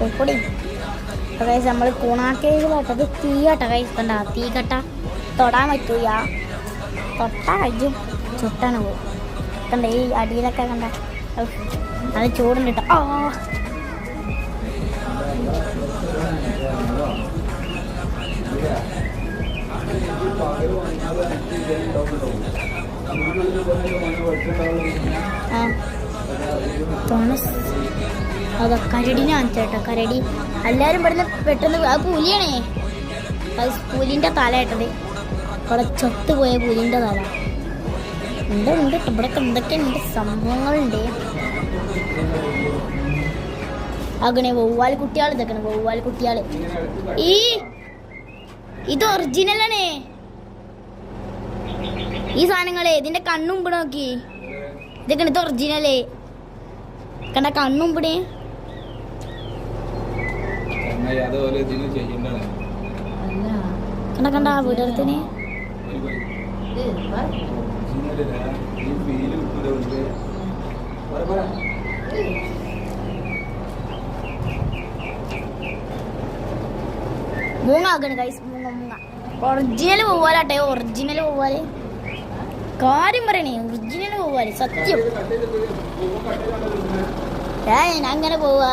നമ്മൾ അപ്പോൾ കഴിച്ച് നമ്മൾ കൂണാക്കേക്കിലോട്ട് അത് കഴിക്കണ്ട തീ കട്ട തൊടാൻ പറ്റൂല. തൊട്ടാ കഴിഞ്ഞു ചുട്ടാണ് പോകും ഈ അടിയിലൊക്കെ കണ്ട? അത് ചൂടുണ്ട് കേട്ടോ ആ. തോമസ് അതാ കരടിനെ കാണിച്ചേട്ടോ കരടി എല്ലാവരും ഇവിടുന്ന് പെട്ടെന്ന് ആ പുലിയാണേ. അത് പുലിന്റെ തല കേട്ടത്. അവിടെ ചത്തുപോയ പുലിന്റെ തല. ഉണ്ട് ഉണ്ട്. ഇവിടെ എന്തൊക്കെയുണ്ട് സംഭവങ്ങളുണ്ട്. അങ്ങനെ വവ്വാൽ കുട്ടികൾ ഇതൊക്കെയാണ് വവ്വാൽ കുട്ടികൾ ഈ ഇത് ഒറിജിനലാണ് ഈ സാധനങ്ങളെ ഇതിന്റെ കണ്ണുമ്പ് നോക്കി. ഇതൊക്കെ ഇത് ഒറിജിനലേ കണ്ട കണ്ണും ചെയ്യണ്ടാണ് കണ്ട കണ്ട വീടത്തിന് ഈ ഫീൽ കിട്ടൂല പറ പറ മൂങ്ങ ആക്കണ് കൈസ് മൂങ്ങ മൂങ്ങ. ഒറിജിനൽ പോവാലാട്ടെ ഒറിജിനൽ പോവാൽ. കാര്യം പറയണേ ഒറിജിനൽ പോവാൽ സത്യം ഞാൻ അങ്ങനെ പോവാ.